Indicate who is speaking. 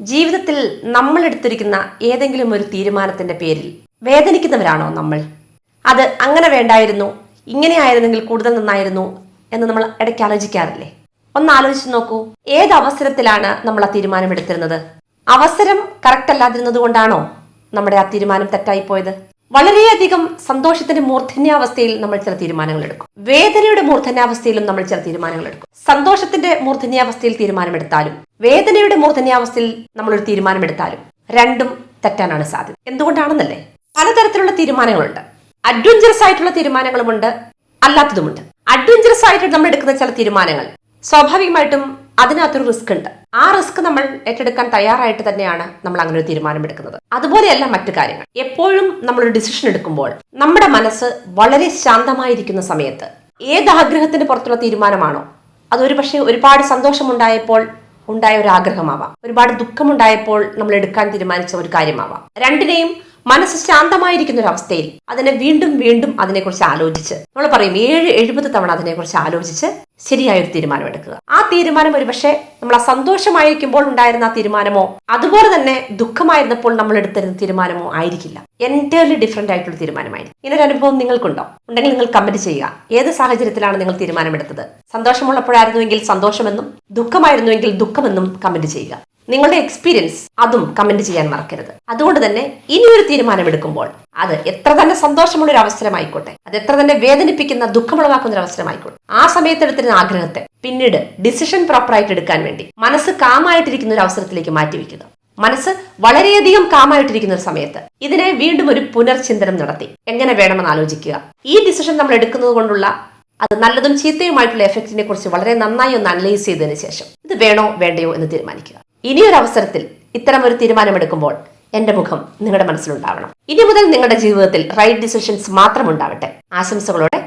Speaker 1: ജീവിതത്തിൽ നമ്മൾ എടുത്തിരിക്കുന്ന ഏതെങ്കിലും ഒരു തീരുമാനത്തിന്റെ പേരിൽ വേദനിക്കുന്നവരാണോ നമ്മൾ? അത് അങ്ങനെ വേണ്ടായിരുന്നു ഇങ്ങനെ ആയിരുന്നെങ്കിൽ കൂടുതൽ നന്നായിരുന്നു എന്ന് നമ്മൾ ഇടയ്ക്ക് ആലോചിക്കാറില്ലേ? ഒന്ന് ആലോചിച്ച് നോക്കൂ ഏത് അവസരത്തിലാണ് നമ്മൾ ആ തീരുമാനം എടുത്തിരുന്നത്? അവസരം കറക്റ്റ് അല്ലാതിരുന്നത് കൊണ്ടാണോ നമ്മുടെ ആ തീരുമാനം തെറ്റായി പോയത് വളരെയധികം സന്തോഷത്തിന്റെ മൂർധന്യാവസ്ഥയിൽ നമ്മൾ ചില തീരുമാനങ്ങൾ എടുക്കും. വേദനയുടെ മൂർധന്യാവസ്ഥയിലും നമ്മൾ ചില തീരുമാനങ്ങൾ എടുക്കും. സന്തോഷത്തിന്റെ മൂർധന്യാവസ്ഥയിൽ തീരുമാനമെടുത്താലും വേദനയുടെ മൂർധന്യാവസ്ഥയിൽ നമ്മളൊരു തീരുമാനമെടുത്താലും രണ്ടും തെറ്റാനാണ് സാധ്യത. എന്തുകൊണ്ടാണെന്നല്ലേ? പലതരത്തിലുള്ള തീരുമാനങ്ങളുണ്ട്. അഡ്വഞ്ചറസ് ആയിട്ടുള്ള തീരുമാനങ്ങളുമുണ്ട്. അല്ലാത്തതുമുണ്ട്. അഡ്വഞ്ചറസ് ആയിട്ട് നമ്മൾ എടുക്കുന്ന ചില തീരുമാനങ്ങൾ സ്വാഭാവികമായിട്ടും അതിനകത്തൊരു റിസ്ക് ഉണ്ട്. ആ റിസ്ക് നമ്മൾ ഏറ്റെടുക്കാൻ തയ്യാറായിട്ട് തന്നെയാണ് നമ്മൾ അങ്ങനെ ഒരു തീരുമാനമെടുക്കുന്നത്. അതുപോലെയല്ല മറ്റു കാര്യങ്ങൾ. എപ്പോഴും നമ്മൾ ഒരു ഡിസിഷൻ എടുക്കുമ്പോൾ നമ്മുടെ മനസ്സ് വളരെ ശാന്തമായിരിക്കുന്ന സമയത്ത് ഏത് ആഗ്രഹത്തിന് പുറത്തുള്ള തീരുമാനമാണോ അതൊരു പക്ഷേ ഒരുപാട് സന്തോഷമുണ്ടായപ്പോൾ ഉണ്ടായ ഒരു ആഗ്രഹമാവാം. ഒരുപാട് ദുഃഖമുണ്ടായപ്പോൾ നമ്മൾ എടുക്കാൻ തീരുമാനിച്ച ഒരു കാര്യമാവാം. രണ്ടിനെയും മനസ്സ് ശാന്തമായിരിക്കുന്ന ഒരു അവസ്ഥയിൽ അതിനെ വീണ്ടും വീണ്ടും അതിനെക്കുറിച്ച് ആലോചിച്ച് നമ്മൾ പറയും ഏഴ് എഴുപത് തവണ അതിനെക്കുറിച്ച് ആലോചിച്ച് ശരിയായ ഒരു തീരുമാനം എടുക്കുക ആ തീരുമാനം ഒരുപക്ഷെ നമ്മൾ ആ സന്തോഷമായിരിക്കുമ്പോൾ ഉണ്ടായിരുന്ന ആ തീരുമാനമോ അതുപോലെ തന്നെ ദുഃഖമായിരുന്നപ്പോൾ നമ്മൾ എടുത്തിരുന്ന തീരുമാനമോ ആയിരിക്കില്ല. എന്റയർലി ഡിഫറെന്റ് ആയിട്ടുള്ള തീരുമാനമായിരിക്കും. ഇങ്ങനൊരു അനുഭവം നിങ്ങൾക്കുണ്ടോ? ഉണ്ടെങ്കിൽ നിങ്ങൾ കമന്റ് ചെയ്യുക. ഏത് സാഹചര്യത്തിലാണ് നിങ്ങൾ തീരുമാനമെടുത്തത്? സന്തോഷമുള്ളപ്പോഴായിരുന്നുവെങ്കിൽ സന്തോഷമെന്നും ദുഃഖമായിരുന്നുവെങ്കിൽ ദുഃഖമെന്നും കമന്റ് ചെയ്യുക. നിങ്ങളുടെ എക്സ്പീരിയൻസ് അതും കമന്റ് ചെയ്യാൻ മറക്കരുത്. അതുകൊണ്ട് തന്നെ ഇനിയൊരു തീരുമാനമെടുക്കുമ്പോൾ അത് എത്ര തന്നെ സന്തോഷമുള്ള ഒരു അവസരമായിക്കോട്ടെ അത് എത്ര തന്നെ വേദനിപ്പിക്കുന്ന ദുഃഖമുളവാക്കുന്ന ഒരു അവസരമായിക്കോട്ടെ ആ സമയത്ത് എടുത്തിരുന്ന ആഗ്രഹത്തെ പിന്നീട് ഡിസിഷൻ പ്രോപ്പറായിട്ട് എടുക്കാൻ വേണ്ടി മനസ്സ് കാമായിട്ടിരിക്കുന്ന ഒരു അവസരത്തിലേക്ക് മാറ്റിവെക്കുക മനസ്സ് വളരെയധികം കാമായിട്ടിരിക്കുന്ന ഒരു സമയത്ത് ഇതിനെ വീണ്ടും ഒരു പുനർചിന്തനം നടത്തി. എങ്ങനെ വേണമെന്ന് ആലോചിക്കുക. ഈ ഡിസിഷൻ നമ്മൾ എടുക്കുന്നത് കൊണ്ടുള്ള അത് നല്ലതും ചീത്തയുമായിട്ടുള്ള എഫക്റ്റിനെ കുറിച്ച് വളരെ നന്നായി ഒന്ന് അനലൈസ് ചെയ്തതിനു ശേഷം ഇത് വേണോ വേണ്ടയോ എന്ന് തീരുമാനിക്കുക. ഇനിയൊരു അവസരത്തിൽ ഇത്തരം ഒരു തീരുമാനമെടുക്കുമ്പോൾ എന്റെ മുഖം നിങ്ങളുടെ മനസ്സിലുണ്ടാവണം. ഇനി മുതൽ നിങ്ങളുടെ ജീവിതത്തിൽ റൈറ്റ് ഡിസിഷൻസ് മാത്രം ഉണ്ടാവട്ടെ ആശംസകളോടെ